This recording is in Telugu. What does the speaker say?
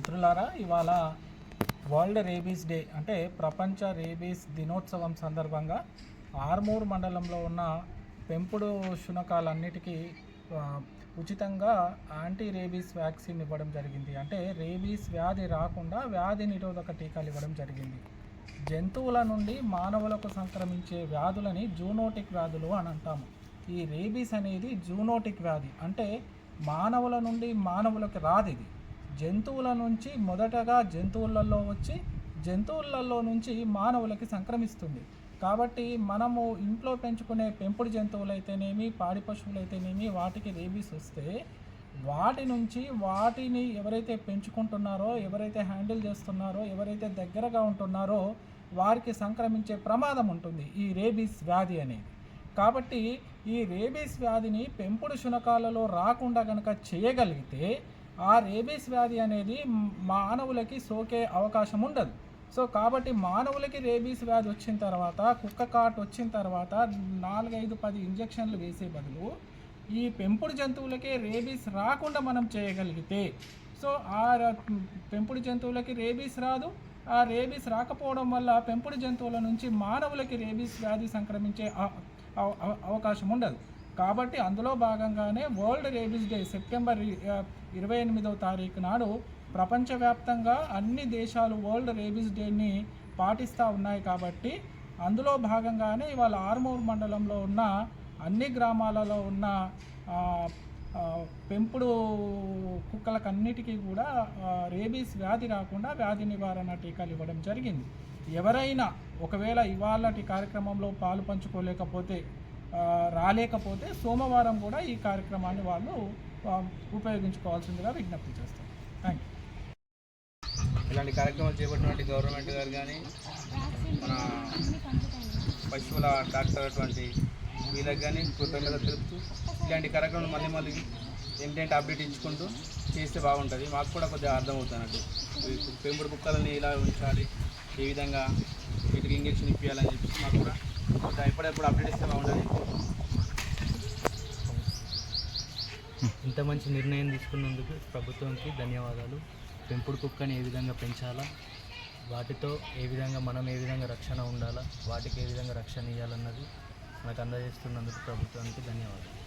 మిత్రులారా ఇవాళ వరల్డ్ రేబీస్ డే అంటే ప్రపంచ రేబీస్ దినోత్సవం సందర్భంగా ఆర్మూర్ మండలంలో ఉన్న పెంపుడు శునకాలన్నిటికీ ఉచితంగా యాంటీ రేబీస్ వ్యాక్సిన్ ఇవ్వడం జరిగింది. అంటే రేబీస్ వ్యాధి రాకుండా వ్యాధి నిరోధక టీకాలు ఇవ్వడం జరిగింది. జంతువుల నుండి మానవులకు సంక్రమించే వ్యాధులని జూనోటిక్ వ్యాధులు అని అంటాము. ఈ రేబీస్ అనేది జూనోటిక్ వ్యాధి. అంటే మానవుల నుండి మానవులకు రాదు ఇది. జంతువుల నుంచి మొదటగా జంతువులలో వచ్చి జంతువులలో నుంచి మానవులకి సంక్రమిస్తుంది. కాబట్టి మనము ఇంట్లో పెంచుకునే పెంపుడు జంతువులైతేనేమి పాడి పశువులైతేనేమి వాటికి రేబీస్ వస్తే వాటి నుంచి వాటిని ఎవరైతే పెంచుకుంటున్నారో ఎవరైతే హ్యాండిల్ చేస్తున్నారో ఎవరైతే దగ్గరగా ఉంటున్నారో వారికి సంక్రమించే ప్రమాదం ఉంటుంది ఈ రేబీస్ వ్యాధి అనేది. కాబట్టి ఈ రేబీస్ వ్యాధిని పెంపుడు శునకాలలో రాకుండా కనుక చేయగలిగితే ఆ రేబీస్ వ్యాధి అనేది మానవులకి సోకే అవకాశం ఉండదు. సో కాబట్టి మానవులకి రేబీస్ వ్యాధి వచ్చిన తర్వాత కుక్క కాట్ వచ్చిన తర్వాత నాలుగైదు పది ఇంజెక్షన్లు వేసే బదులు ఈ పెంపుడు జంతువులకే రేబీస్ రాకుండా మనం చేయగలిగితే సో ఆ పెంపుడు జంతువులకి రేబీస్ రాదు. ఆ రేబీస్ రాకపోవడం వల్ల పెంపుడు జంతువుల నుంచి మానవులకి రేబీస్ వ్యాధి సంక్రమించే అవకాశం ఉండదు. కాబట్టి అందులో భాగంగానే వరల్డ్ రేబీస్ డే సెప్టెంబర్ ఇరవై ఎనిమిదవ తారీఖు నాడు ప్రపంచవ్యాప్తంగా అన్ని దేశాలు వరల్డ్ రేబీస్ డేని పాటిస్తూ ఉన్నాయి కాబట్టి అందులో భాగంగానే ఇవాళ ఆర్మూర్ మండలంలో ఉన్న అన్ని గ్రామాలలో ఉన్న పెంపుడు కుక్కలకన్నిటికీ కూడా రేబీస్ వ్యాధి రాకుండా వ్యాధి నివారణ టీకాలు ఇవ్వడం జరిగింది. ఎవరైనా ఒకవేళ ఇవాళటి కార్యక్రమంలో పాలు పంచుకోలేకపోతే రాలేకపోతే సోమవారం కూడా ఈ కార్యక్రమాన్ని వాళ్ళు ఉపయోగించుకోవాల్సిందిగా విజ్ఞప్తి చేస్తాం థ్యాంక్ యూ ఇలాంటి కార్యక్రమాలు చేపట్టినటువంటి గవర్నమెంట్ గారు కానీ మన పశువుల డాక్టర్ అటువంటి వీళ్ళకి కానీ కృతజ్ఞత తెలుపుతూ ఇలాంటి కార్యక్రమాలు మళ్ళీ మళ్ళీ ఏంటంటే అప్డేట్ ఇచ్చుకుంటూ చేస్తే బాగుంటుంది. మాకు కూడా కొద్దిగా అర్థమవుతున్నట్టు. పెంపుడు కుక్కలని ఇలా ఉంచాలి ఏ విధంగా వీటికి ఇంజక్షన్ ఇప్పించాలని చెప్పేసి మాకు కూడా ఎప్పుడెప్పుడు అప్డేట్ ఇస్తే బాగుంటుంది. ఇంత మంచి నిర్ణయం తీసుకున్నందుకు ప్రభుత్వానికి ధన్యవాదాలు. పెంపుడు కుక్కని ఏ విధంగా పెంచాలా? వాటితో ఏ విధంగా మనం ఏ విధంగా రక్షణ ఉండాలా? వాటికి ఏ విధంగా రక్షణ ఇవ్వాలన్నది మనకు అందజేస్తున్నందుకు ప్రభుత్వానికి ధన్యవాదాలు.